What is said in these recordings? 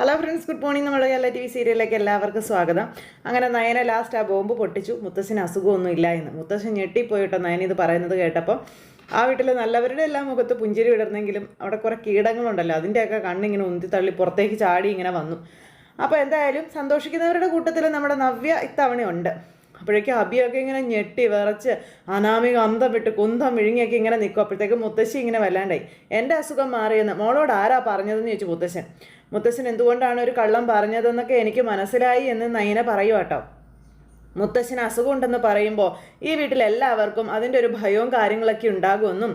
Hello friends good morning നമ്മുടെ എല്ലാ T V സീരിയലിലേക്ക് എല്ലാവർക്കും സ്വാഗതം. അങ്ങനെ നയന ലാസ്റ്റ് ആ ബോംബ് പൊട്ടിച്ചു. മുത്തശ്ശന് അസുഖമൊന്നും ഇല്ല എന്ന് മുത്തശ്ശൻ ഞെട്ടിപ്പോയിട്ടോ നയന ഇത് പറയുന്നത് കേട്ടപ്പോൾ. ആ വീട്ടിലെ നല്ലവരുടെ എല്ലാം മുഖത്ത് പുഞ്ചിരി വിടർന്നെങ്കിലും അവിടെ കുറേ കീടങ്ങളുണ്ടല്ലോ. അതിന്റെയൊക്കെ കണ്ണിങ്ങനെ ഉന്തി തള്ളി പുറത്തേക്ക് ചാടി ഇങ്ങനെ വന്നു. അപ്പോൾ എന്തായാലും സന്തോഷിക്കുന്നവരുടെ കൂട്ടത്തിൽ നമ്മുടെ നവ്യ ഇത്തവണയുണ്ട്. അപ്പോഴേക്കും അബിയൊക്കെ ഇങ്ങനെ ഞെട്ടി വിറച്ച് അനാമിക അന്തം വിട്ട് കുന്തം വിഴുങ്ങിയൊക്കെ ഇങ്ങനെ നിൽക്കും അപ്പോഴത്തേക്ക് മുത്തശ്ശി ഇങ്ങനെ വല്ലാണ്ടായി. എന്റെ അസുഖം മാറിയെന്ന് മോളോട് ആരാ പറഞ്ഞതെന്ന് ചോദിച്ചു മുത്തശ്ശൻ. മുത്തശ്ശൻ എന്തുകൊണ്ടാണ് ഒരു കള്ളം പറഞ്ഞതെന്നൊക്കെ എനിക്ക് മനസ്സിലായി എന്ന് നയന പറയൂ കേട്ടോ. മുത്തശ്ശന് അസുഖമുണ്ടെന്ന് പറയുമ്പോൾ ഈ വീട്ടിൽ എല്ലാവർക്കും അതിന്റെ ഒരു ഭയവും കാര്യങ്ങളൊക്കെ ഉണ്ടാകുമെന്നും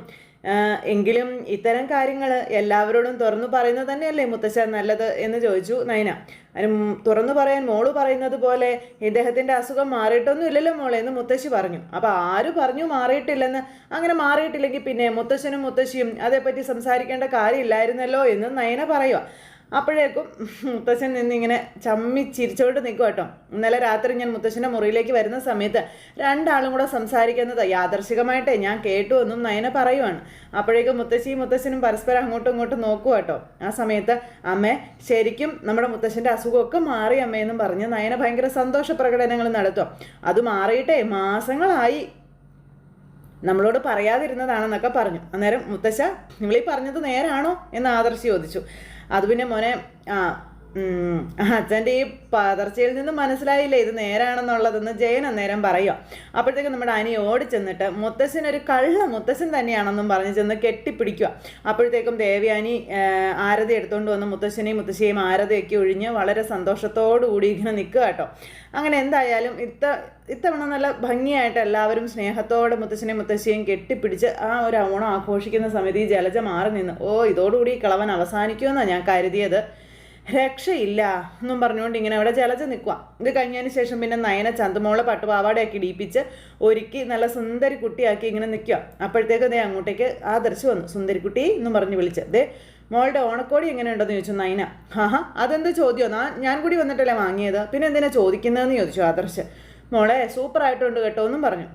എങ്കിലും ഇത്തരം കാര്യങ്ങൾ എല്ലാവരോടും തുറന്നു പറയുന്നത് തന്നെയല്ലേ മുത്തശ്ശൻ നല്ലത് എന്ന് ചോദിച്ചു നയന. അതിന് തുറന്നു പറയാൻ മോൾ പറയുന്നത് പോലെ ഇദ്ദേഹത്തിന്റെ അസുഖം മാറിയിട്ടൊന്നും ഇല്ലല്ലോ മോളെ എന്ന് മുത്തശ്ശി പറഞ്ഞു. അപ്പോൾ ആര് പറഞ്ഞു മാറിയിട്ടില്ലെന്ന്? അങ്ങനെ മാറിയിട്ടില്ലെങ്കിൽ പിന്നെ മുത്തശ്ശനും മുത്തശ്ശിയും അതേപ്പറ്റി സംസാരിക്കേണ്ട കാര്യമില്ലായിരുന്നല്ലോ എന്ന് നയന പറയുക അപ്പോഴേക്കും മുത്തശ്ശൻ നിന്നിങ്ങനെ ചമ്മി ചിരിച്ചോണ്ട് നിൽക്കും കേട്ടോ ഇന്നലെ രാത്രി ഞാൻ മുത്തശ്ശന്റെ മുറിയിലേക്ക് വരുന്ന സമയത്ത് രണ്ടാളും കൂടെ സംസാരിക്കുന്നത് യാദർശികമായിട്ടേ ഞാൻ കേട്ടു എന്നും നയന പറയുവാണ്. അപ്പോഴേക്കും മുത്തശ്ശിയും മുത്തശ്ശനും പരസ്പരം അങ്ങോട്ടും ഇങ്ങോട്ടും നോക്കുക കേട്ടോ ആ സമയത്ത് അമ്മ ശരിക്കും നമ്മുടെ മുത്തശ്ശന്റെ അസുഖമൊക്കെ മാറി അമ്മയെന്നും പറഞ്ഞ് നയന ഭയങ്കര സന്തോഷ പ്രകടനങ്ങൾ നടത്തും അത് മാറിയിട്ടേ മാസങ്ങളായി നമ്മളോട് പറയാതിരുന്നതാണെന്നൊക്കെ പറഞ്ഞു. അന്നേരം മുത്തശ്ശ നിങ്ങളീ പറഞ്ഞത് നേരാണോ? എന്ന് ആദർശി ചോദിച്ചു. അത് പിന്നെ മോനെ ആ അച്ഛന്റെ ഈ പതർച്ചയിൽ നിന്ന് മനസ്സിലായില്ല ഇത് നേരാണെന്നുള്ളതെന്ന് ജയൻ അന്നേരം പറയുക അപ്പോഴത്തേക്കും നമ്മുടെ അനി ഓടി ചെന്നിട്ട് മുത്തശ്ശൻ ഒരു കള്ള മുത്തശ്ശൻ തന്നെയാണെന്നും പറഞ്ഞ് ചെന്ന് കെട്ടിപ്പിടിക്കുക അപ്പോഴത്തേക്കും ദേവയാനി ആരതി എടുത്തുകൊണ്ട് വന്ന് മുത്തശ്ശനെയും മുത്തശ്ശിയെയും ആരതിയൊക്കെ ഒഴിഞ്ഞ് വളരെ സന്തോഷത്തോടു കൂടി ഇങ്ങനെ നിൽക്കുക കേട്ടോ. അങ്ങനെ എന്തായാലും ഇത്ത ഇത്തവണ നല്ല ഭംഗിയായിട്ട് എല്ലാവരും സ്നേഹത്തോടെ മുത്തശ്ശനെയും മുത്തശ്ശിയെയും കെട്ടിപ്പിടിച്ച് ആ ഒരു ഓണം ആഘോഷിക്കുന്ന സമയത്ത് ഈ ജലജ മാറി നിന്ന് ഓ ഇതോടുകൂടി കളവൻ അവസാനിക്കുമെന്നാണ് ഞാൻ കരുതിയത്. രക്ഷയില്ല എന്നും പറഞ്ഞുകൊണ്ട് ഇങ്ങനെ അവിടെ ജലജ നിൽക്കുക ഇത് കഴിഞ്ഞതിന് ശേഷം പിന്നെ നയന ചന്തുമോളെ പട്ടുപാവാടയാക്കി ഡീപ്പിച്ച് ഒരുക്കി നല്ല സുന്ദരി കുട്ടിയാക്കി ഇങ്ങനെ നിൽക്കുക അപ്പോഴത്തേക്ക് ദേ അങ്ങോട്ടേക്ക് ആദർശ് വന്നു. സുന്ദരിക്കുട്ടി എന്നും പറഞ്ഞ് വിളിച്ച്. ദേ മോളുടെ ഓണക്കോടി എങ്ങനെയുണ്ടെന്ന് ചോദിച്ചു നയന. ആഹാ അതെന്ത് ചോദ്യം? എന്നാ ഞാൻ കൂടി വന്നിട്ടല്ലേ വാങ്ങിയത്? പിന്നെ എന്തിനാ ചോദിക്കുന്നതെന്ന് ചോദിച്ചു ആദർശ്. മോളെ സൂപ്പറായിട്ടുണ്ട് കേട്ടോ എന്നും പറഞ്ഞു.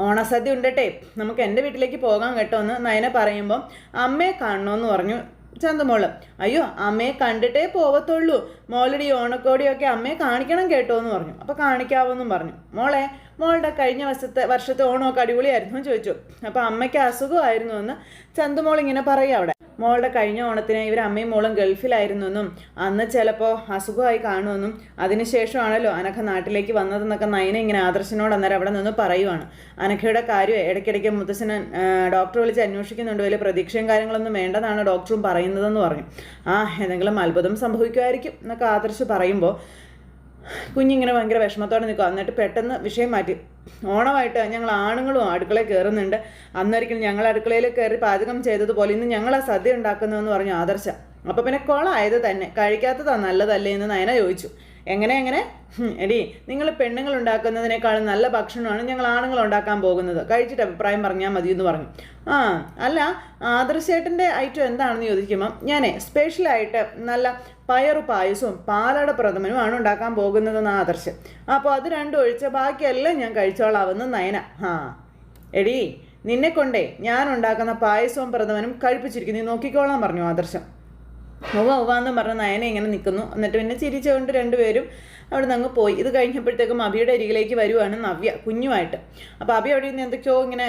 ഓണസദ്യ ഉണ്ടട്ടെ. നമുക്ക് എന്റെ വീട്ടിലേക്ക് പോകാൻ കേട്ടോ എന്ന് നയന പറയുമ്പം അമ്മയെ കാണണമെന്ന് പറഞ്ഞു. ചന്തമോൾ. അയ്യോ അമ്മയെ കണ്ടിട്ടേ പോവത്തുള്ളൂ. മോളുടെ ഈ ഓണക്കോടിയൊക്കെ അമ്മയെ കാണിക്കണം കേട്ടോ എന്ന് പറഞ്ഞു. അപ്പോൾ കാണിക്കാവെന്നും പറഞ്ഞു. മോളെ മോളുടെ കഴിഞ്ഞ വർഷത്തെ വർഷത്തെ ഓണമൊക്കെ അടിപൊളിയായിരുന്നു ചോദിച്ചു. അപ്പോൾ അമ്മയ്ക്ക് അസുഖമായിരുന്നു എന്ന് ചന്തുമോൾ ഇങ്ങനെ പറയുക അവിടെ. മോളുടെ കഴിഞ്ഞ ഓണത്തിന് ഇവർ അമ്മയും മോളും ഗൾഫിലായിരുന്നെന്നും അന്ന് ചിലപ്പോൾ അസുഖമായി കാണുമെന്നും അതിനുശേഷമാണല്ലോ അനഘ നാട്ടിലേക്ക് വന്നതെന്നൊക്കെ നയന ഇങ്ങനെ ആദർശനോട് അന്നേരം അവിടെ നിന്ന് പറയുവാണ്. അനഘയുടെ കാര്യം ഇടയ്ക്കിടയ്ക്ക് മുത്തശ്ശന് ഡോക്ടർ വിളിച്ച് അന്വേഷിക്കുന്നുണ്ട്. വലിയ പ്രതീക്ഷയും കാര്യങ്ങളൊന്നും വേണ്ടതാണ് ഡോക്ടറും പറയുന്നതെന്ന് പറഞ്ഞു. ആ എന്തെങ്കിലും അത്ഭുതം സംഭവിക്കുമായിരിക്കും എന്നൊക്കെ ആദർശ് പറയുമ്പോൾ കുഞ്ഞിങ്ങനെ ഭയങ്കര വിഷമത്തോടെ നിൽക്കുക എന്നിട്ട് പെട്ടെന്ന് വിഷയം മാറ്റി. ഓണമായിട്ട് ഞങ്ങൾ ആണുങ്ങളും അടുക്കളയിൽ കയറുന്നുണ്ട്. അന്നൊരിക്കലും ഞങ്ങൾ അടുക്കളയിൽ കയറി പാചകം ചെയ്തതുപോലെ ഇന്ന് ഞങ്ങൾ ആ സദ്യ ഉണ്ടാക്കുന്നതെന്ന് പറഞ്ഞു ആദർശ. അപ്പോൾ പിന്നെ കൊളായത് തന്നെ. കഴിക്കാത്തതാ നല്ലതല്ലേ എന്ന് നയന ചോദിച്ചു. എങ്ങനെ എങ്ങനെ? എടി നിങ്ങൾ പെണ്ണുങ്ങൾ ഉണ്ടാക്കുന്നതിനേക്കാളും നല്ല ഭക്ഷണമാണ് ഞങ്ങൾ ആണുങ്ങൾ ഉണ്ടാക്കാൻ പോകുന്നത്. കഴിച്ചിട്ട് അഭിപ്രായം പറഞ്ഞാൽ മതി എന്ന് പറഞ്ഞു. ആ അല്ല ആദർശേട്ടന്റെ ഐറ്റം എന്താണെന്ന് ചോദിക്കുമ്പം ഞാനേ സ്പെഷ്യലായിട്ട് നല്ല പയറു പായസവും പാലട പ്രഥമനും ആണ് ഉണ്ടാക്കാൻ പോകുന്നതെന്ന് ആദർശ്. അപ്പോൾ അത് രണ്ടും ഒഴിച്ച ബാക്കിയെല്ലാം ഞാൻ കഴിച്ചോളാവുന്ന നയന. ആ എടീ നിന്നെ കൊണ്ടേ ഞാൻ ഉണ്ടാക്കുന്ന പായസവും പ്രഥമനും കഴിപ്പിച്ചിരിക്കുന്നു. നോക്കിക്കോളാൻ പറഞ്ഞു ആദർശം. ഉവ്വ ഉവ്വ പറഞ്ഞ നയന ഇങ്ങനെ നിൽക്കുന്നു എന്നിട്ട് പിന്നെ ചിരിച്ചുകൊണ്ട് രണ്ടുപേരും അവിടെ നിന്ന് അങ്ങ് പോയി. ഇത് കഴിഞ്ഞപ്പോഴത്തേക്കും അഭിയുടെ അരികിലേക്ക് വരുവാണ് നവ്യ കുഞ്ഞുമായിട്ട്. അപ്പോൾ അഭി അവിടെ നിന്ന് എന്തൊക്കെയോ ഇങ്ങനെ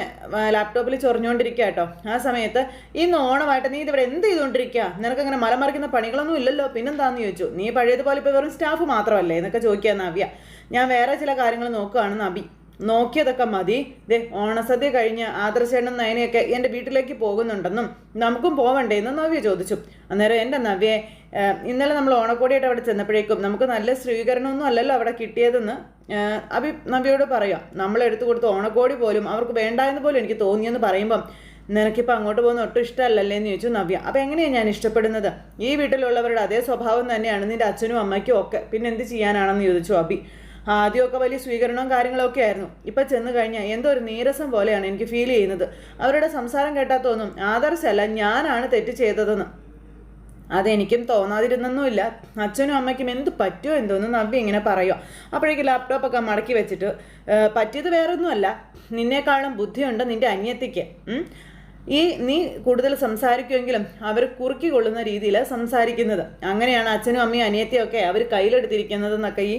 ലാപ്ടോപ്പിൽ ചൊറിഞ്ഞുകൊണ്ടിരിക്കുക കേട്ടോ. ആ സമയത്ത് ഇന്ന് ഓണമായിട്ട് നീ ഇതിവിടെ എന്ത് ചെയ്തുകൊണ്ടിരിക്കുക നിനക്ക് അങ്ങനെ മലമറിക്കുന്ന പണികളൊന്നും ഇല്ലല്ലോ? പിന്നെന്താന്ന് ചോദിച്ചു. നീ പഴയതുപോലെ ഇപ്പോൾ വെറും സ്റ്റാഫ് മാത്രമല്ലേ? എന്നൊക്കെ ചോദിക്കുക നവ്യ. ഞാൻ വേറെ ചില കാര്യങ്ങൾ നോക്കുകയാണ് അഭി നോക്കിയതൊക്കെ മതി. ദേ ഓണസദ്യ കഴിഞ്ഞ് ആദർശേണും നയനയൊക്കെ എന്റെ വീട്ടിലേക്ക് പോകുന്നുണ്ടെന്നും നമുക്കും പോവണ്ടേ എന്ന് നവ്യ ചോദിച്ചു. അന്നേരം എന്റെ നവ്യെ ഇന്നലെ നമ്മൾ ഓണക്കോടിയായിട്ട് അവിടെ ചെന്നപ്പോഴേക്കും നമുക്ക് നല്ല സ്വീകരണമൊന്നും അല്ലല്ലോ അവിടെ കിട്ടിയതെന്ന് അഭി നവ്യയോട് പറയാം. നമ്മൾ എടുത്തു കൊടുത്ത ഓണക്കോടി പോലും അവർക്ക് വേണ്ട എന്ന് പോലും എനിക്ക് തോന്നിയെന്ന് പറയുമ്പം നിനക്കിപ്പോൾ അങ്ങോട്ട് പോകുന്ന ഒട്ടും ഇഷ്ടമല്ലല്ലേ എന്ന് ചോദിച്ചു നവ്യ. അപ്പോൾ എങ്ങനെയാണ് ഞാൻ ഇഷ്ടപ്പെടുന്നത്? ഈ വീട്ടിലുള്ളവരുടെ അതേ സ്വഭാവം തന്നെയാണ് നിന്റെ അച്ഛനും അമ്മയ്ക്കും ഒക്കെ. പിന്നെ എന്ത് ചെയ്യാനാണെന്ന് ചോദിച്ചു അഭി. ആദ്യമൊക്കെ വലിയ സ്വീകരണവും കാര്യങ്ങളൊക്കെ ആയിരുന്നു. ഇപ്പം ചെന്ന് കഴിഞ്ഞാൽ എന്തോ ഒരു നീരസം പോലെയാണ് എനിക്ക് ഫീൽ ചെയ്യുന്നത്. അവരുടെ സംസാരം കേട്ടാൽ തോന്നും ആദർശല്ല ഞാനാണ് തെറ്റ് ചെയ്തതെന്ന്. അതെനിക്കും തോന്നാതിരുന്നൊന്നുമില്ല. അച്ഛനും അമ്മയ്ക്കും എന്ത് പറ്റുമോ എന്തോന്ന് നവ്യ ഇങ്ങനെ പറയുക അപ്പോഴേക്ക് ലാപ്ടോപ്പൊക്കെ മടക്കി വെച്ചിട്ട് "ഏ, പറ്റിയത് വേറൊന്നുമല്ല. നിന്നേക്കാളും ബുദ്ധിയുണ്ട് നിന്റെ അന്യത്തിക്ക്. ഈ നീ കൂടുതൽ സംസാരിക്കുമെങ്കിലും അവർ കുറുക്കി കൊള്ളുന്ന രീതിയിൽ സംസാരിക്കുന്നത്. അങ്ങനെയാണ് അച്ഛനും അമ്മയും അനിയത്തിയൊക്കെ അവർ കയ്യിലെടുത്തിരിക്കുന്നത് എന്നൊക്കെ ഈ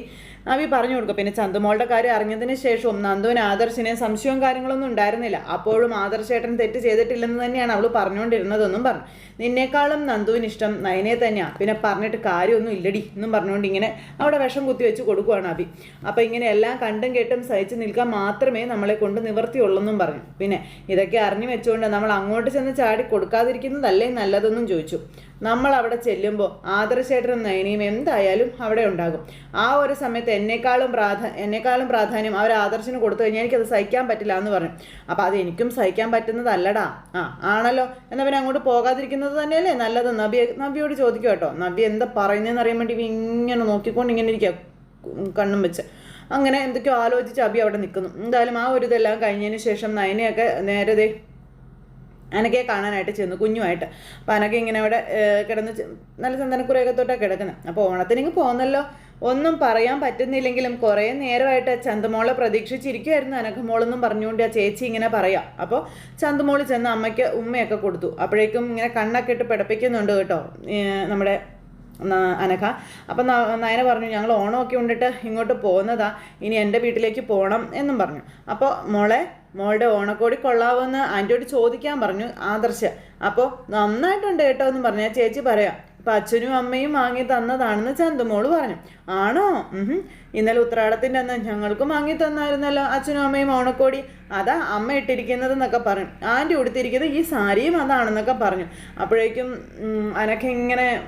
നവി പറഞ്ഞു കൊടുക്കും. പിന്നെ ചന്തുമോളുടെ കാര്യം അറിഞ്ഞതിന് ശേഷവും നന്ദുവിന് ആദർശിനെ സംശയവും കാര്യങ്ങളൊന്നും ഉണ്ടായിരുന്നില്ല. അപ്പോഴും ആദർശേട്ടൻ തെറ്റ് ചെയ്തിട്ടില്ലെന്ന് തന്നെയാണ് അവൾ പറഞ്ഞുകൊണ്ടിരുന്നതെന്നും പറഞ്ഞു. നിന്നേക്കാളും നന്ദുവിന് ഇഷ്ടം നയനെ തന്നെയാണ് പിന്നെ പറഞ്ഞിട്ട് കാര്യമൊന്നും ഇല്ലടി എന്നും പറഞ്ഞുകൊണ്ട് ഇങ്ങനെ അവിടെ വിഷം കുത്തി വെച്ച് കൊടുക്കുവാണ് അഭി അപ്പം ഇങ്ങനെ എല്ലാം കണ്ടും കേട്ടും സഹിച്ച് നിൽക്കാൻ മാത്രമേ നമ്മളെ കൊണ്ട് നിവർത്തിയുള്ളെന്നും പറഞ്ഞു. പിന്നെ ഇതൊക്കെ അറിഞ്ഞു വെച്ചുകൊണ്ട് നമ്മൾ അങ്ങോട്ട് ചെന്ന് ചാടി കൊടുക്കാതിരിക്കുന്നതല്ലേ നല്ലതെന്നും ചോദിച്ചു. നമ്മൾ അവിടെ ചെല്ലുമ്പോൾ ആദർശേട്ടനും നയനിയും എന്തായാലും അവിടെ ഉണ്ടാകും. ആ ഒരു സമയത്ത് എന്നെക്കാളും പ്രാധാ എന്നെക്കാളും പ്രാധാന്യം അവർ ആദർശന് കൊടുത്തു കഴിഞ്ഞാൽ എനിക്കത് സഹിക്കാൻ പറ്റില്ല എന്ന് പറഞ്ഞു അപ്പോൾ അത് എനിക്കും സഹിക്കാൻ പറ്റുന്നതല്ലടാ. ആ ആണല്ലോ. എന്നാൽ പിന്നെ അങ്ങോട്ട് പോകാതിരിക്കുന്നത് തന്നെയല്ലേ നല്ലത്? നബി നബിയോട് ചോദിക്കും കേട്ടോ. നബി എന്താ പറയുന്നതെന്ന് അറിയാൻ വേണ്ടി ഇങ്ങനെ നോക്കിക്കൊണ്ട് ഇങ്ങനെ ഇരിക്കുക കണ്ണും വെച്ച്. അങ്ങനെ എന്തൊക്കെയോ ആലോചിച്ച് അബി അവിടെ നിൽക്കുന്നു. എന്തായാലും ആ ഒരു ഇതെല്ലാം കഴിഞ്ഞതിന് ശേഷം നയനയൊക്കെ നേരത്തെ അനക്കയെ കാണാനായിട്ട് ചെന്നു കുഞ്ഞുമായിട്ട്. അപ്പോൾ അനക്ക ഇങ്ങനെ അവിടെ കിടന്ന് നല്ല ചന്ദനക്കുറയൊക്കെ തൊട്ടാണ് കിടക്കുന്നത് അപ്പോൾ ഓണത്തിനിങ്ങ് പോകുന്നല്ലോ ഒന്നും പറയാൻ പറ്റുന്നില്ലെങ്കിലും കുറേ നേരമായിട്ട് ചന്തമോളെ പ്രതീക്ഷിച്ചിരിക്കുമായിരുന്നു അനക്കമോളെന്നും പറഞ്ഞുകൊണ്ട് ആ ചേച്ചി ഇങ്ങനെ പറയാം. അപ്പോൾ ചന്തമോൾ ചെന്ന് അമ്മയ്ക്ക് ഉമ്മയൊക്കെ കൊടുത്തു. അപ്പോഴേക്കും ഇങ്ങനെ കണ്ണൊക്കെ ഇട്ട് പിടപ്പിക്കുന്നുണ്ട് കേട്ടോ നമ്മുടെ അനഘ. അപ്പം നയന പറഞ്ഞു ഞങ്ങൾ ഓണമൊക്കെ ഉണ്ടിട്ട് ഇങ്ങോട്ട് പോകുന്നതാ. ഇനി എന്റെ വീട്ടിലേക്ക് പോകണം എന്നും പറഞ്ഞു. അപ്പോൾ മോളെ മോളുടെ ഓണക്കോടി കൊള്ളാവെന്ന് ആന്റിയോട് ചോദിക്കാൻ പറഞ്ഞു ആദർശ. അപ്പോൾ നന്നായിട്ടുണ്ട് കേട്ടോ എന്ന് പറഞ്ഞു. ചേച്ചി പറയാം. അപ്പം അച്ഛനും അമ്മയും വാങ്ങി തന്നതാണെന്ന് ചന്തുമോൾ പറഞ്ഞു. ആണോ? ഇന്നലെ ഉത്രാടത്തിന്റെ അന്ന് ഞങ്ങൾക്കും വാങ്ങി തന്നായിരുന്നല്ലോ അച്ഛനും അമ്മയും ഓണക്കോടി. അതാ അമ്മ ഇട്ടിരിക്കുന്നത് എന്നൊക്കെ പറഞ്ഞു. ആന്റി ഉടുത്തിരിക്കുന്നത് ഈ സാരിയും അതാണെന്നൊക്കെ പറഞ്ഞു. അപ്പോഴേക്കും അനക്കിങ്ങനെ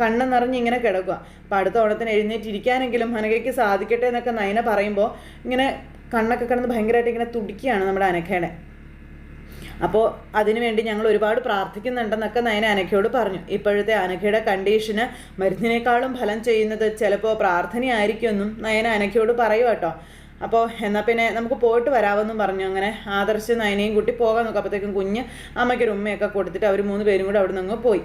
കണ്ണ് നിറഞ്ഞ് ഇങ്ങനെ കിടക്കുക അപ്പം അടുത്ത ഓണത്തിന് എഴുന്നേറ്റിരിക്കാനെങ്കിലും അനഘയ്ക്ക് സാധിക്കട്ടെ എന്നൊക്കെ നയന പറയുമ്പോൾ ഇങ്ങനെ കണ്ണൊക്കെ കിടന്ന് ഭയങ്കരമായിട്ട് ഇങ്ങനെ തുടിക്കുകയാണ് നമ്മുടെ അനഘയുടെ അപ്പോൾ അതിനുവേണ്ടി ഞങ്ങൾ ഒരുപാട് പ്രാർത്ഥിക്കുന്നുണ്ടെന്നൊക്കെ നയന അനഘയോട് പറഞ്ഞു. ഇപ്പോഴത്തെ അനഘയുടെ കണ്ടീഷന് മരുന്നിനേക്കാളും ഫലം ചെയ്യുന്നത് ചിലപ്പോൾ പ്രാർത്ഥനയായിരിക്കുമെന്നും നയന അനഘയോട് പറയും കേട്ടോ. അപ്പോൾ എന്നാൽ പിന്നെ നമുക്ക് പോയിട്ട് വരാമെന്നും പറഞ്ഞു. അങ്ങനെ ആദർശ് നയനയും കൂട്ടി പോകാൻ നോക്കും അപ്പോഴത്തേക്കും കുഞ്ഞ് അമ്മയ്ക്കൊരു ഉമ്മയൊക്കെ കൊടുത്തിട്ട് അവർ മൂന്ന് പേരും കൂടെ അവിടെ നിന്ന് പോയി.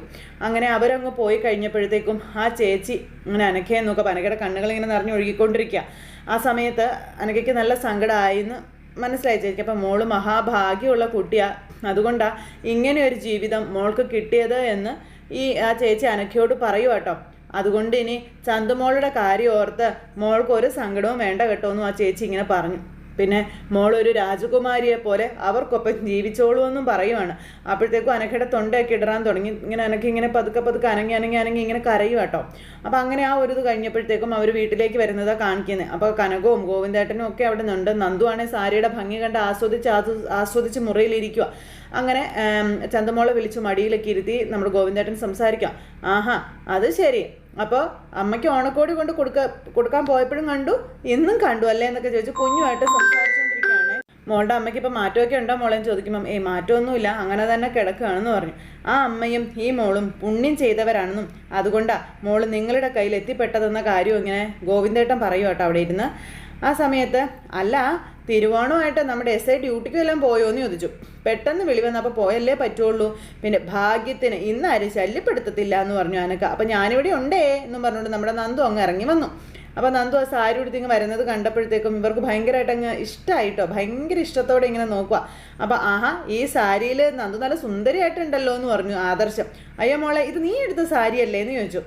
അങ്ങനെ അവരങ്ങ് പോയി കഴിഞ്ഞപ്പോഴത്തേക്കും ആ ചേച്ചി ഇങ്ങനെ അനഘയെ നോക്കാം അനക്കയുടെ കണ്ണുകൾ ഇങ്ങനെ നിറഞ്ഞ് ഒഴുകിക്കൊണ്ടിരിക്കുക ആ സമയത്ത് അനക്കയ്ക്ക് നല്ല സങ്കടമായിന്ന് മനസ്സിലായി ചേച്ചി അപ്പം മോൾ മഹാഭാഗ്യമുള്ള കുട്ടിയാണ് അതുകൊണ്ടാണ് ഇങ്ങനെ ഒരു ജീവിതം മോൾക്ക് കിട്ടിയത് എന്ന് ഈ ആ ചേച്ചി അനക്കയോട് പറയൂ കേട്ടോ അതുകൊണ്ട് ഇനി ചന്തുമോളുടെ കാര്യം ഓർത്ത് മോൾക്ക് ഒരു സങ്കടവും വേണ്ട കേട്ടോ എന്നും ആ ചേച്ചി ഇങ്ങനെ പറഞ്ഞു. പിന്നെ മോൾ ഒരു രാജകുമാരിയെ പോലെ അവർക്കൊപ്പം ജീവിച്ചോളൂ എന്നും പറയുവാണ്. അപ്പോഴത്തേക്കും അനക്കയുടെ തൊണ്ടയൊക്കെ ഇടറാൻ തുടങ്ങി. ഇങ്ങനെ അനക്ക് ഇങ്ങനെ പതുക്കെ പതുക്കെ അനങ്ങി അനങ്ങി അനങ്ങി ഇങ്ങനെ കരയും കേട്ടോ. അപ്പോൾ അങ്ങനെ ആ ഒരു ഇത് കഴിഞ്ഞപ്പോഴത്തേക്കും അവർ വീട്ടിലേക്ക് വരുന്നതാണ് കാണിക്കുന്നത് അപ്പോൾ കനകവും ഗോവിന്ദേട്ടനും ഒക്കെ അവിടെ നിന്നുണ്ട്. നന്ദുവാണെ സാരിയുടെ ഭംഗി കണ്ട് ആസ്വദിച്ച് ആസ്വ- ആസ്വദിച്ച് മുറിയിലിരിക്കുക അങ്ങനെ ചന്തമോളെ വിളിച്ചു മടിയിലൊക്കെ ഇരുത്തി നമ്മുടെ ഗോവിന്ദേട്ടൻ സംസാരിക്കാം. ആഹാ അത് ശരി. അപ്പോൾ അമ്മയ്ക്ക് ഓണക്കോടി കൊണ്ട് കൊടുക്ക കൊടുക്കാൻ പോയപ്പോഴും കണ്ടു ഇന്നും കണ്ടു അല്ലേ എന്നൊക്കെ ചോദിച്ചു കുഞ്ഞുമായിട്ട് സംസാരിച്ചുകൊണ്ടിരിക്കുകയാണ് മോളുടെ അമ്മയ്ക്ക് ഇപ്പോൾ മാറ്റമൊക്കെ ഉണ്ടോ മോളെന്ന് ചോദിക്കുമ്പം ഏയ് മാറ്റമൊന്നുമില്ല അങ്ങനെ തന്നെ കിടക്കുകയാണെന്ന് പറഞ്ഞു. ആ അമ്മയും ഈ മോളും പുണ്യം ചെയ്തവരാണെന്നും അതുകൊണ്ടാണ് മോൾ നിങ്ങളുടെ കയ്യിൽ എത്തിപ്പെട്ടതെന്ന കാര്യം ഇങ്ങനെ ഗോവിന്ദേട്ടൻ പറയും കേട്ടോ അവിടെ ഇരുന്ന്. ആ സമയത്ത് അല്ല തിരുവോണമായിട്ട് നമ്മുടെ എസ് ഐ ഡ്യൂട്ടിക്ക് വല്ലതും പോയോ എന്ന് ചോദിച്ചു. പെട്ടെന്ന് വിളി വന്നപ്പോൾ പോയല്ലേ പറ്റുള്ളൂ. പിന്നെ ഭാഗ്യത്തിന് ഇന്ന് ആരും ശല്യപ്പെടുത്തത്തില്ല എന്ന് പറഞ്ഞു അനക്ക. അപ്പം ഞാനിവിടെ ഉണ്ടേ എന്നും പറഞ്ഞുകൊണ്ട് നമ്മുടെ നന്ദു അങ്ങ് ഇറങ്ങി വന്നു. അപ്പോൾ നന്ദു ആ സാരി ഉടുത്തിങ്ങ് വരുന്നത് കണ്ടപ്പോഴത്തേക്കും ഇവർക്ക് ഭയങ്കരമായിട്ട് അങ്ങ് ഇഷ്ടമായിട്ടോ ഭയങ്കര ഇഷ്ടത്തോടെ ഇങ്ങനെ നോക്കുക അപ്പോൾ ആഹാ ഈ സാരിയിൽ നന്ദു നല്ല സുന്ദരിയായിട്ടുണ്ടല്ലോ എന്ന് പറഞ്ഞു ആദർശം. അയ്യോ മോളെ ഇത് നീ എടുത്ത സാരിയല്ലേ എന്ന് ചോദിച്ചു.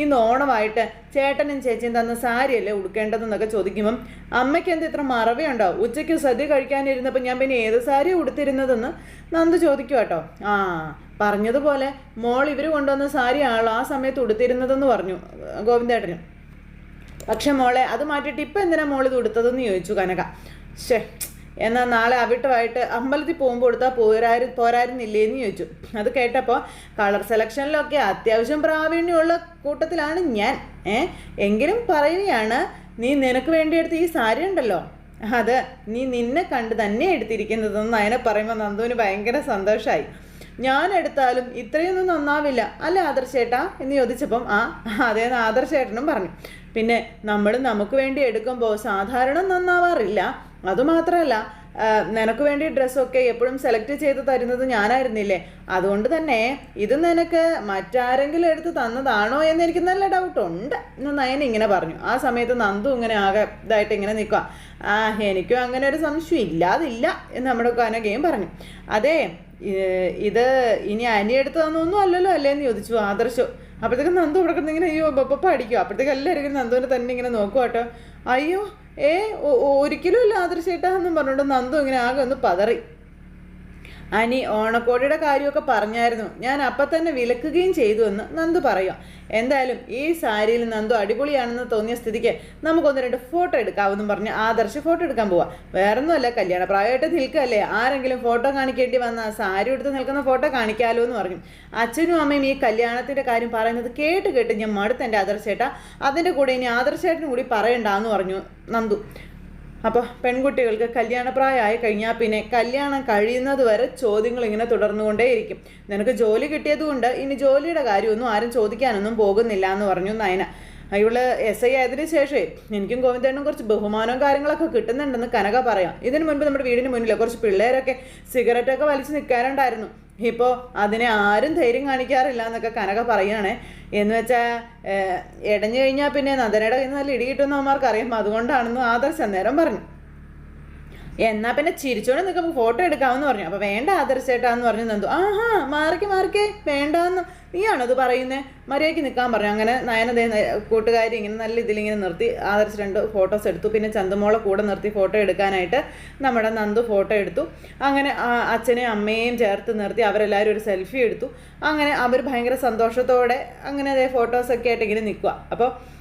ഇന്ന് ഓണമായിട്ട് ചേട്ടനും ചേച്ചിയും തന്ന സാരിയല്ലേ ഉടുക്കേണ്ടതെന്നൊക്കെ ചോദിക്കുമ്പം അമ്മയ്ക്ക് എന്ത് ഇത്ര മറവിയുണ്ടോ? ഉച്ചയ്ക്ക് സദ്യ കഴിക്കാനിരുന്നപ്പോൾ ഞാൻ പിന്നെ ഏത് സാരി ഉടുത്തിരുന്നതെന്ന് നന്ദു ചോദിക്കും കേട്ടോ ആ പറഞ്ഞതുപോലെ മോൾ ഇവർ കൊണ്ടുവന്ന സാരി ആളോ ആ സമയത്ത് ഉടുത്തിരുന്നതെന്ന് പറഞ്ഞു ഗോവിന്ദേട്ടനും. പക്ഷെ മോളെ അത് മാറ്റിയിട്ട് ഇപ്പം എന്തിനാ മോൾ ഇത് ഉടുത്തതെന്ന് ചോദിച്ചു കനക. ശേ എന്നാൽ നാളെ അവിട്ടമായിട്ട് അമ്പലത്തിൽ പോകുമ്പോൾ കൊടുത്താൽ പോരായിരുന്നില്ലേ പോരായിരുന്നില്ലേന്ന് ചോദിച്ചു. അത് കേട്ടപ്പോൾ കളർ സെലക്ഷനിലൊക്കെ അത്യാവശ്യം പ്രാവീണ്യമുള്ള കൂട്ടത്തിലാണ് ഞാൻ. ഏ എങ്കിലും പറയുകയാണ് നീ നിനക്ക് വേണ്ടി എടുത്ത ഈ സാരി ഉണ്ടല്ലോ. അത് നീ നിന്നെ കണ്ട് തന്നെ എടുത്തിരിക്കുന്നതെന്ന് അതിനെ പറയുമ്പോൾ നന്ദുവിന് ഭയങ്കര സന്തോഷമായി ഞാൻ എടുത്താലും ഇത്രയൊന്നും നന്നാവില്ല. അല്ല ആദർശേട്ടാ? എന്ന് ചോദിച്ചപ്പം ആ അതേന്ന് ആദർശേട്ടനും പറഞ്ഞു. പിന്നെ നമ്മൾ നമുക്ക് വേണ്ടി എടുക്കുമ്പോൾ സാധാരണ നന്നാവാറില്ല. അതുമാത്രമല്ല നിനക്ക് വേണ്ടി ഡ്രസ്സൊക്കെ എപ്പോഴും സെലക്ട് ചെയ്ത് തരുന്നത് ഞാനായിരുന്നില്ലേ? അതുകൊണ്ട് തന്നെ ഇത് നിനക്ക് മറ്റാരെങ്കിലും എടുത്ത് തന്നതാണോ എന്ന് എനിക്ക് നല്ല ഡൗട്ടുണ്ട് എന്ന് നയൻ ഇങ്ങനെ പറഞ്ഞു. ആ സമയത്ത് നന്ദു ഇങ്ങനെ ആകെ ഇതായിട്ട് ഇങ്ങനെ നിൽക്കുക ആ എനിക്കും അങ്ങനെ ഒരു സംശയം ഇല്ലാതില്ല എന്ന് നമ്മുടെ കനകയും പറഞ്ഞു. അതെ ഇത് ഇനി അനിയെടുത്ത് തന്നൊന്നും അല്ലല്ലോ അല്ലേന്ന് ചോദിച്ചു ആദർശു. അപ്പോഴത്തേക്കും നന്ദു ഇവിടെ കിടന്ന് ഇങ്ങനെ അയ്യോ ബപ്പ അടിക്കും അപ്പോഴത്തേക്ക് എല്ലാവരും ഇങ്ങനെ നന്ദുവിനെ തന്നെ ഇങ്ങനെ നോക്കുക കേട്ടോ. അയ്യോ ഏ ഒരിക്കലും ഇല്ല ആദർശേട്ടാ എന്നും പറഞ്ഞുകൊണ്ട് നന്ദു ഇങ്ങനെ ആകെ ഒന്ന് പതറി. അനി ഓണക്കോടിയുടെ കാര്യമൊക്കെ പറഞ്ഞായിരുന്നു. ഞാൻ അപ്പം തന്നെ വിലക്കുകയും ചെയ്തു എന്ന് നന്ദു പറയാം എന്തായാലും ഈ സാരിയിൽ നന്ദു അടിപൊളിയാണെന്ന് തോന്നിയ സ്ഥിതിക്ക് നമുക്കൊന്ന് രണ്ട് ഫോട്ടോ എടുക്കാമെന്നും പറഞ്ഞ് ആദർശ് ഫോട്ടോ എടുക്കാൻ പോവാം. വേറൊന്നുമല്ല കല്യാണ പ്രായമായിട്ട് നിൽക്കുകയല്ലേ. ആരെങ്കിലും ഫോട്ടോ കാണിക്കേണ്ടി വന്ന സാരി എടുത്ത് നിൽക്കുന്ന ഫോട്ടോ കാണിക്കാമല്ലോ എന്ന് പറഞ്ഞു. അച്ഛനും അമ്മയും ഈ കല്യാണത്തിന്റെ കാര്യം പറയുന്നത് കേട്ട് കേട്ട് ഞാൻ മടുത്ത് എന്റെ ആദർശേട്ടാ അതിന്റെ കൂടെ ഇനി ആദർശേട്ടനും കൂടി പറയണ്ടാന്ന് പറഞ്ഞു നന്ദു. അപ്പോൾ പെൺകുട്ടികൾക്ക് കല്യാണപ്രായമായി കഴിഞ്ഞാൽ പിന്നെ കല്യാണം കഴിയുന്നത് വരെ ചോദ്യങ്ങൾ ഇങ്ങനെ തുടർന്നുകൊണ്ടേയിരിക്കും. നിനക്ക് ജോലി കിട്ടിയതുകൊണ്ട് ഇനി ജോലിയുടെ കാര്യമൊന്നും ആരും ചോദിക്കാനൊന്നും പോകുന്നില്ല എന്ന് പറഞ്ഞു നയന. ഇവൾ എസ് ഐ ആയതിനു ശേഷമേ എനിക്കും ഗോവിന്ദേണ്ണും കുറച്ച് ബഹുമാനവും കാര്യങ്ങളൊക്കെ കിട്ടുന്നുണ്ടെന്ന് കനക പറയാം. ഇതിനു മുൻപ് നമ്മുടെ വീടിന് മുന്നിൽ കുറച്ച് പിള്ളേരൊക്കെ സിഗരറ്റൊക്കെ വലിച്ചു നിൽക്കാറുണ്ടായിരുന്നു. ഇപ്പോൾ അതിനെ ആരും ധൈര്യം കാണിക്കാറില്ല എന്നൊക്കെ കനക പറയുകയാണേ എന്ന് വെച്ചാൽ ഇടഞ്ഞു കഴിഞ്ഞാൽ പിന്നെ നന്ദനയുടെ കയ്യിൽ നിന്ന് നല്ല ഇടി കിട്ടുമെന്ന് അവന്മാർക്ക് അറിയാം അതുകൊണ്ടാണെന്ന് ആദർശ് അന്നേരം പറഞ്ഞു. എന്നാ പിന്നെ ചിരിച്ചോണ്ട് നിൽക്കുമ്പോൾ ഫോട്ടോ എടുക്കാമെന്ന് പറഞ്ഞു. അപ്പോൾ വേണ്ട ആദർശേട്ടാന്ന് പറഞ്ഞു നന്ദു. ആഹാ മാറിക്ക് മാറിക്കേ. വേണ്ടാന്ന്. നീയാണോ അത് പറയുന്നേ? മര്യാദയ്ക്ക് നിൽക്കാൻ പറഞ്ഞു. അങ്ങനെ നയനതേ കൂട്ടുകാരി ഇങ്ങനെ നല്ല ഇതിലിങ്ങനെ നിർത്തി ആദർശ് രണ്ട് ഫോട്ടോസ് എടുത്തു. പിന്നെ ചന്തുമോളെ കൂടെ നിർത്തി ഫോട്ടോ എടുക്കാനായിട്ട് നമ്മുടെ നന്ദു ഫോട്ടോ എടുത്തു. അങ്ങനെ അച്ഛനെയും അമ്മയെയും ചേർത്ത് നിർത്തി അവരെല്ലാവരും ഒരു സെൽഫി എടുത്തു. അങ്ങനെ അവർ ഭയങ്കര സന്തോഷത്തോടെ അങ്ങനെ അതേ ഫോട്ടോസൊക്കെ ആയിട്ട് ഇങ്ങനെ നിൽക്കുക അപ്പോൾ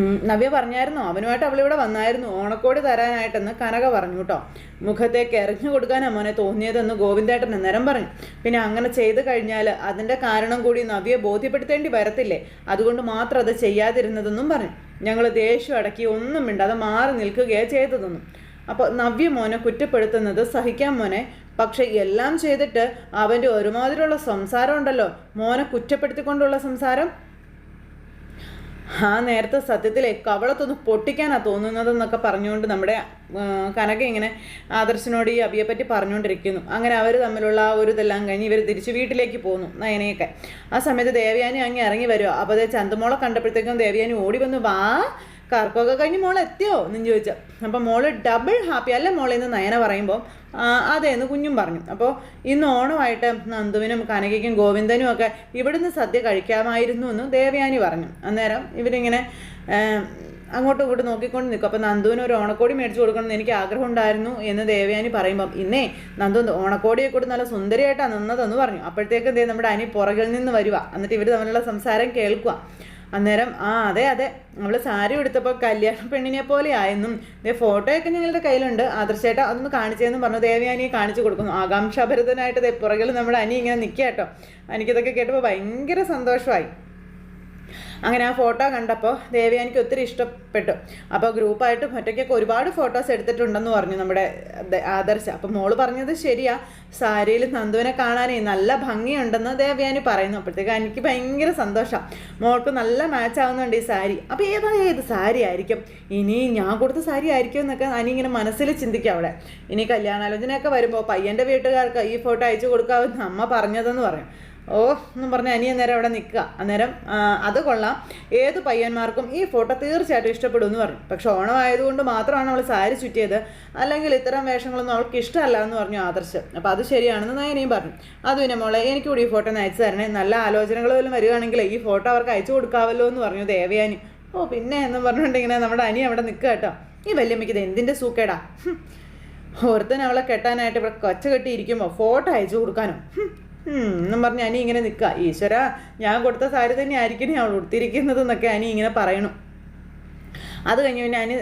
നവ്യ പറഞ്ഞായിരുന്നു അവനുമായിട്ട് അവളിവിടെ വന്നായിരുന്നു ഓണക്കോടി തരാനായിട്ടെന്ന് കനക പറഞ്ഞു കേട്ടോ. മുഖത്തേക്ക് എറിഞ്ഞു കൊടുക്കാൻ മോനെ തോന്നിയതെന്ന് ഗോവിന്ദേട്ടൻ അന്നേരം പറഞ്ഞു. പിന്നെ അങ്ങനെ ചെയ്തു കഴിഞ്ഞാൽ അതിന്റെ കാരണം കൂടി നവ്യെ ബോധ്യപ്പെടുത്തേണ്ടി വരത്തില്ലേ? അതുകൊണ്ട് മാത്രം അത് ചെയ്യാതിരുന്നതെന്നും പറഞ്ഞു. ഞങ്ങൾ ദേഷ്യം അടക്കി ഒന്നും മിണ്ടാതെ മാറി നിൽക്കുകയാണ് ചെയ്തതെന്നും. അപ്പോൾ നവ്യ മോനെ കുറ്റപ്പെടുത്തുന്നത് സഹിക്കാൻ മോനെ. പക്ഷെ എല്ലാം ചെയ്തിട്ട് അവന്റെ ഒരുമാതിരിയുള്ള സംസാരം ഉണ്ടല്ലോ. മോനെ കുറ്റപ്പെടുത്തിക്കൊണ്ടുള്ള സംസാരം? ആ നേരത്തെ സത്യത്തിലെ കവളത്തൊന്ന് പൊട്ടിക്കാനാ തോന്നുന്നതെന്നൊക്കെ പറഞ്ഞുകൊണ്ട് നമ്മുടെ കനക ഇങ്ങനെ ആദർശനോട് ഈ അബിയെ പറ്റി പറഞ്ഞുകൊണ്ടിരിക്കുന്നു. അങ്ങനെ അവർ തമ്മിലുള്ള ആ ഒരു ഇതെല്ലാം കഴിഞ്ഞ് ഇവർ തിരിച്ച് വീട്ടിലേക്ക് പോന്നു നയനയൊക്കെ. ആ സമയത്ത് ദേവയാനി അങ്ങ് ഇറങ്ങി വരുമോ അപ്പോൾ അതേ ചന്തമോളെ കണ്ടപ്പോഴത്തേക്കും ദേവയാനി ഓടി വന്നു വാ കർക്കൊക്കെ കഴിഞ്ഞ് മോൾ എത്തിയോ എന്നും ചോദിച്ചാൽ അപ്പോൾ മോൾ ഡബിൾ ഹാപ്പി അല്ല മോളെന്ന് നയന പറയുമ്പോൾ "ആ, അതേന്ന് കുഞ്ഞും പറഞ്ഞു. അപ്പോൾ ഇന്ന് ഓണമായിട്ട് നന്ദുവിനും കനകയ്ക്കും ഗോവിന്ദനും ഒക്കെ ഇവിടുന്ന് സദ്യ കഴിക്കാമായിരുന്നു എന്ന് ദേവയാനി പറഞ്ഞു. അന്നേരം ഇവരിങ്ങനെ അങ്ങോട്ടും ഇങ്ങോട്ടും നോക്കിക്കൊണ്ട് നിൽക്കും. അപ്പോൾ നന്ദുവിന് ഒരു ഓണക്കോടി മേടിച്ചു കൊടുക്കണം എന്ന് എനിക്ക് ആഗ്രഹം ഉണ്ടായിരുന്നു എന്ന് ദേവയാനി പറയുമ്പം ഇന്നേ നന്ദു ഓണക്കോടിയെ കൂടി നല്ല സുന്ദരിയായിട്ടാണ് നിന്നതെന്ന് പറഞ്ഞു. അപ്പോഴത്തേക്കും ദേ നമ്മുടെ അനി പുറകിൽ നിന്ന് വരിക എന്നിട്ട് ഇവർ തമ്മിലുള്ള സംസാരം കേൾക്കുക അന്നേരം ആ അതെ അതെ. അവൾ സാരി എടുത്തപ്പോൾ കല്യാണ പെണ്ണിനെ പോലെ ആയെന്നും ദേ ഫോട്ടോയൊക്കെ ഞങ്ങളുടെ കയ്യിലുണ്ട്. ആദർശേട്ട അതൊന്ന് കാണിച്ചതെന്നും പറഞ്ഞു. ദേവയാനിയെ കാണിച്ചു കൊടുക്കുന്നു. ആകാംക്ഷാഭരിതനായിട്ട് പുറകിൽ നമ്മുടെ അനി ഇങ്ങനെ നിൽക്കുക കേട്ടോ. എനിക്കിതൊക്കെ കേട്ടപ്പോൾ ഭയങ്കര സന്തോഷമായി. അങ്ങനെ ആ ഫോട്ടോ കണ്ടപ്പോൾ ദേവയാനിക്ക് ഒത്തിരി ഇഷ്ടപ്പെട്ടു. അപ്പോൾ ഗ്രൂപ്പായിട്ട് ഒറ്റയ്ക്കൊക്കെ ഒരുപാട് ഫോട്ടോസ് എടുത്തിട്ടുണ്ടെന്ന് പറഞ്ഞു നമ്മുടെ ആദർശ. അപ്പോൾ മോൾ പറഞ്ഞത് ശരിയാ. സാരിയിൽ നന്ദുവിനെ കാണാനേ നല്ല ഭംഗിയുണ്ടെന്ന് ദേവയാനി പറയുന്നു. അപ്പോഴത്തേക്ക് എനിക്ക് ഭയങ്കര സന്തോഷം. മോൾക്ക് നല്ല മാച്ച് ആവുന്നുണ്ട് ഈ സാരി. അപ്പോൾ ഏതാ ഏത് സാരി ആയിരിക്കും? ഇനി ഞാൻ കൊടുത്ത സാരി ആയിരിക്കും എന്നൊക്കെ അനി ഇങ്ങനെ മനസ്സിൽ ചിന്തിക്കുക അവിടെ. ഇനി കല്യാണാലോചനയൊക്കെ വരുമ്പോൾ പയ്യന്റെ വീട്ടുകാർക്ക് ഈ ഫോട്ടോ അയച്ചു കൊടുക്കാമെന്ന് അമ്മ പറഞ്ഞതെന്ന് പറയും. ഓ എന്നും പറഞ്ഞ് അനിയൻ നേരം അവിടെ നിൽക്കുക. അന്നേരം അത് കൊള്ളാം. ഏത് പയ്യന്മാർക്കും ഈ ഫോട്ടോ തീർച്ചയായിട്ടും ഇഷ്ടപ്പെടും എന്ന് പറഞ്ഞു. പക്ഷെ ഓണം ആയതുകൊണ്ട് മാത്രമാണ് അവൾ സാരി ചുറ്റിയത്. അല്ലെങ്കിൽ ഇത്തരം വേഷങ്ങളൊന്നും അവൾക്ക് ഇഷ്ടമല്ല എന്ന് പറഞ്ഞു ആദർശ്. അപ്പോൾ അത് ശരിയാണെന്ന് നയനയും പറഞ്ഞു. അത് പിന്നെ മോളെ എനിക്ക് കൂടി ഈ ഫോട്ടോ അയച്ചു തരണേ. നല്ല ആലോചനകൾ വല്ലതും വരികയാണെങ്കിൽ ഈ ഫോട്ടോ അവർക്ക് അയച്ചു കൊടുക്കാമല്ലോ എന്ന് പറഞ്ഞു ദേവയാനി. ഓ പിന്നെ എന്നും പറഞ്ഞിട്ടുണ്ടെങ്കിൽ നമ്മുടെ അനി അവിടെ നിൽക്കുക കേട്ടോ. ഈ വല്യമ്മയ്ക്ക് ഇത് എന്തിന്റെ സൂക്കേടാ. ഒരുത്തൻ അവളെ കെട്ടാനായിട്ട് ഇവിടെ കൊച്ച കെട്ടിയിരിക്കുമ്പോൾ ഫോട്ടോ അയച്ചു കൊടുക്കാനോ? എന്നും പറഞ്ഞ് അനി ഇങ്ങനെ നിൽക്കുക ഈശ്വര ഞാൻ കൊടുത്ത സാരി തന്നെ ആയിരിക്കണേ അവൾ ഉടുത്തിരിക്കുന്നത് എന്നൊക്കെ അനി ഇങ്ങനെ പറയണം. അത് കഴിഞ്ഞ് പിന്നെ അനി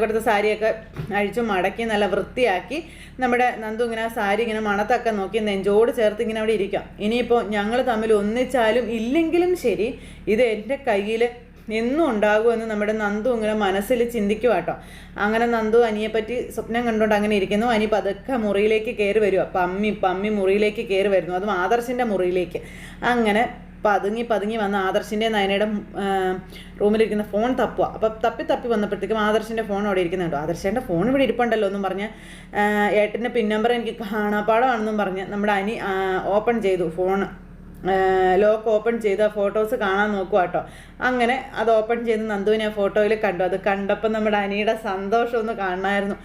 കൊടുത്ത സാരിയൊക്കെ അഴിച്ചു മടക്കി നല്ല വൃത്തിയാക്കി നമ്മുടെ നന്ദു ഇങ്ങനെ ആ സാരി ഇങ്ങനെ മണത്തൊക്കെ നോക്കി നെഞ്ചോട് ചേർത്ത് ഇങ്ങനെ അവിടെ ഇരിക്കാം. ഇനിയിപ്പോൾ ഞങ്ങൾ തമ്മിൽ ഒന്നിച്ചാലും ഇല്ലെങ്കിലും ശരി ഇത് എന്റെ കയ്യിൽ എന്നും ഉണ്ടാകുമെന്ന് നമ്മുടെ നന്ദു ഇങ്ങനെ മനസ്സിൽ ചിന്തിക്കുക കേട്ടോ അങ്ങനെ നന്ദു അനിയെ പറ്റി സ്വപ്നം കണ്ടുകൊണ്ട് അങ്ങനെ ഇരിക്കുന്നു. അനി പതുക്കെ മുറിയിലേക്ക് കയറി വരുക പമ്മി പമ്മി മുറിയിലേക്ക് കയറി വരുന്നു. അതും ആദർശിന്റെ മുറിയിലേക്ക്. അങ്ങനെ പതുങ്ങി പതുങ്ങി വന്ന് ആദർശിന്റെ നയനയുടെ റൂമിലിരിക്കുന്ന ഫോൺ തപ്പുക അപ്പം തപ്പി തപ്പി വന്നപ്പോഴത്തേക്കും ആദർശിന്റെ ഫോൺ അവിടെ ഇരിക്കുന്നുണ്ടോ ആദർശേന്റെ ഫോൺ ഇവിടെ ഇരിപ്പുണ്ടല്ലോ എന്നും പറഞ്ഞ് ഏട്ടന്റെ പിൻ നമ്പർ എനിക്ക് കാണാപ്പാടമാണെന്നും പറഞ്ഞ് നമ്മുടെ അനി ഓപ്പൺ ചെയ്തു ഫോൺ. ലോക്ക് ഓപ്പൺ ചെയ്ത് ആ ഫോട്ടോസ് കാണാൻ നോക്കുക കേട്ടോ അങ്ങനെ അത് ഓപ്പൺ ചെയ്ത് നന്ദുവിനെ ആ ഫോട്ടോയിൽ കണ്ടു. അത് കണ്ടപ്പോൾ നമ്മുടെ അനിയുടെ സന്തോഷം ഒന്ന് കാണണമായിരുന്നു.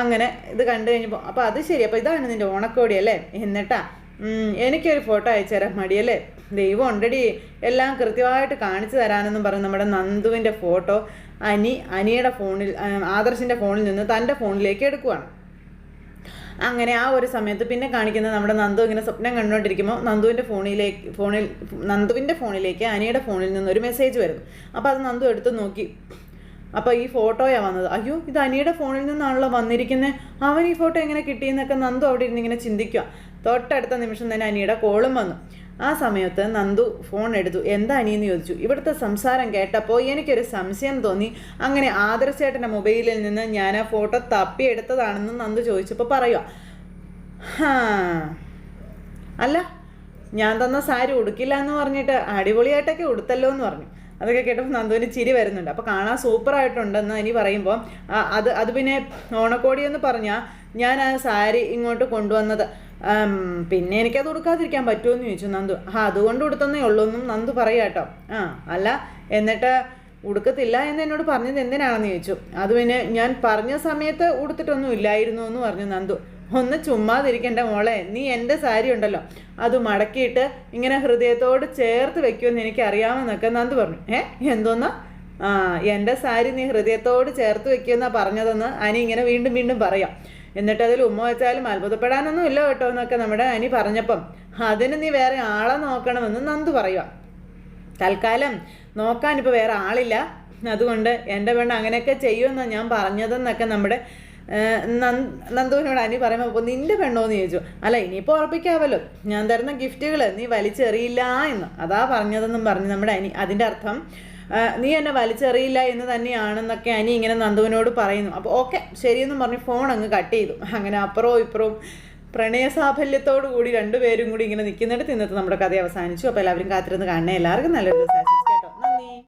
അങ്ങനെ ഇത് കണ്ടു കഴിഞ്ഞപ്പോൾ അപ്പോൾ അത് ശരി. അപ്പോൾ ഇതാണ് നിന്റെ ഓണക്കോടി അല്ലേ? എന്നിട്ടാ എനിക്കൊരു ഫോട്ടോ അയച്ചു തരാൻ മടിയല്ലേ? ദൈവം ഉണ്ടടി. എല്ലാം കൃത്യമായിട്ട് കാണിച്ചു തരാനെന്നും പറഞ്ഞ് നമ്മുടെ നന്ദുവിന്റെ ഫോട്ടോ അനി അനിയുടെ ഫോണിൽ ആദർശിന്റെ ഫോണിൽ നിന്ന് തന്റെ ഫോണിലേക്ക് എടുക്കുവാണ്. അങ്ങനെ ആ ഒരു സമയത്ത് പിന്നെ കാണിക്കുന്നത് നമ്മുടെ നന്ദു ഇങ്ങനെ സ്വപ്നം കണ്ടുകൊണ്ടിരിക്കുമ്പോൾ നന്ദുവിന്റെ ഫോണിലേക്ക് ഫോണിൽ നന്ദുവിന്റെ ഫോണിലേക്ക് അനിയുടെ ഫോണിൽ നിന്ന് ഒരു മെസ്സേജ് വരുന്നു. അപ്പോൾ അത് നന്ദു എടുത്ത് നോക്കി. അപ്പോൾ ഈ ഫോട്ടോയാണ് വന്നത്. അയ്യോ ഇത് അനിയുടെ ഫോണിൽ നിന്നാണല്ലോ വന്നിരിക്കുന്നത് അവൻ ഈ ഫോട്ടോ എങ്ങനെ കിട്ടിയെന്നൊക്കെ നന്ദു അവിടെ ഇരുന്ന് ഇങ്ങനെ ചിന്തിക്കുക തൊട്ടടുത്ത നിമിഷം തന്നെ അനിയുടെ കോളും വന്നു. ആ സമയത്ത് നന്ദു ഫോൺ എടുത്തു. എന്താ അനിയെന്ന് ചോദിച്ചു. ഇവിടുത്തെ സംസാരം കേട്ടപ്പോൾ എനിക്കൊരു സംശയം തോന്നി. അങ്ങനെ ആദർശേട്ടന്റെ മൊബൈലിൽ നിന്ന് ഞാൻ ആ ഫോട്ടോ തപ്പി തപ്പിയെടുത്തതാണെന്ന് നന്ദു ചോദിച്ചപ്പോൾ പറയുക അല്ല ഞാൻ തന്ന സാരി ഉടുക്കില്ല എന്ന് പറഞ്ഞിട്ട് അടിപൊളിയായിട്ടൊക്കെ ഉടുത്തല്ലോ എന്ന് പറഞ്ഞു. അതൊക്കെ കേട്ടപ്പോൾ നന്ദുവിന് ചിരി വരുന്നുണ്ട്. അപ്പോൾ കാണാൻ സൂപ്പറായിട്ടുണ്ടെന്ന് ഇനി പറയുമ്പോൾ അത് അത് പിന്നെ ഓണക്കോടി എന്ന് പറഞ്ഞാൽ ഞാൻ ആ സാരി ഇങ്ങോട്ട് കൊണ്ടുവന്നത്. പിന്നെ എനിക്കത് ഉടുക്കാതിരിക്കാൻ പറ്റുമെന്ന് ചോദിച്ചു നന്ദു. ആ അതുകൊണ്ട് ഉടുത്തന്നേ ഉള്ളൂ എന്നും നന്ദു പറയാട്ടോ ആ അല്ല എന്നിട്ട് ഉടുക്കത്തില്ല എന്ന് എന്നോട് പറഞ്ഞത് എന്തിനാണെന്ന് ചോദിച്ചു. അത് പിന്നെ ഞാൻ പറഞ്ഞ സമയത്ത് ഉടുത്തിട്ടൊന്നും ഇല്ലായിരുന്നു എന്ന് പറഞ്ഞു നന്ദു. ഒന്ന് ചുമ്മാതിരിക്കണ്ട മോളെ നീ എന്റെ സാരി ഉണ്ടല്ലോ. അത് മടക്കിയിട്ട് ഇങ്ങനെ ഹൃദയത്തോട് ചേർത്ത് വെക്കുമെന്ന് എനിക്ക് അറിയാമെന്നൊക്കെ നന്ദു പറഞ്ഞു. ഏ എന്തോന്നാ? ആ എന്റെ സാരി നീ ഹൃദയത്തോട് ചേർത്ത് വെക്കുമെന്നാ പറഞ്ഞതെന്ന് അനി ഇങ്ങനെ വീണ്ടും വീണ്ടും പറയാം. എന്നിട്ട് അതിൽ ഉമ്മ വെച്ചാലും അത്ഭുതപ്പെടാനൊന്നും ഇല്ല കേട്ടോ എന്നൊക്കെ നമ്മുടെ അനി പറഞ്ഞപ്പം. അതിന് നീ വേറെ ആളെ നോക്കണമെന്ന് നന്ദു പറയുക തൽക്കാലം നോക്കാൻ ഇപ്പോൾ വേറെ ആളില്ല. അതുകൊണ്ട് എന്റെ പെണ്ണ് അങ്ങനെയൊക്കെ ചെയ്യുമെന്നാണ് ഞാൻ പറഞ്ഞതെന്നൊക്കെ നമ്മുടെ നന്ദുവിനോട് അനി പറയുമ്പോൾ അപ്പോൾ നിന്റെ പെണ്ണോ? എന്ന് ചോദിച്ചു. അല്ല ഇനിയിപ്പോൾ ഉറപ്പിക്കാവല്ലോ. ഞാൻ തരുന്ന ഗിഫ്റ്റുകൾ നീ വലിച്ചെറിയില്ല എന്ന്. അതാ പറഞ്ഞതെന്നും പറഞ്ഞു നമ്മുടെ അനി അതിന്റെ അർത്ഥം നീ എന്നെ വലിച്ചെറിയില്ല എന്ന് തന്നെയാണെന്നൊക്കെ അനി ഇങ്ങനെ നന്ദുവിനോട് പറയുന്നു. അപ്പോൾ ഓക്കെ ശരിയെന്നും പറഞ്ഞ് ഫോൺ അങ്ങ് കട്ട് ചെയ്തു. അങ്ങനെ അപ്പുറവും ഇപ്പുറവും പ്രണയസാഫല്യത്തോടു കൂടി രണ്ടുപേരും കൂടി ഇങ്ങനെ നിൽക്കുന്നിടത്ത് ഇന്നത്തെ നമ്മുടെ കഥ അവസാനിച്ചു. അപ്പോൾ എല്ലാവരും കാത്തിരുന്ന് കാണണേ. എല്ലാവർക്കും നല്ലൊരു ദിവസം കേട്ടോ. നന്ദി.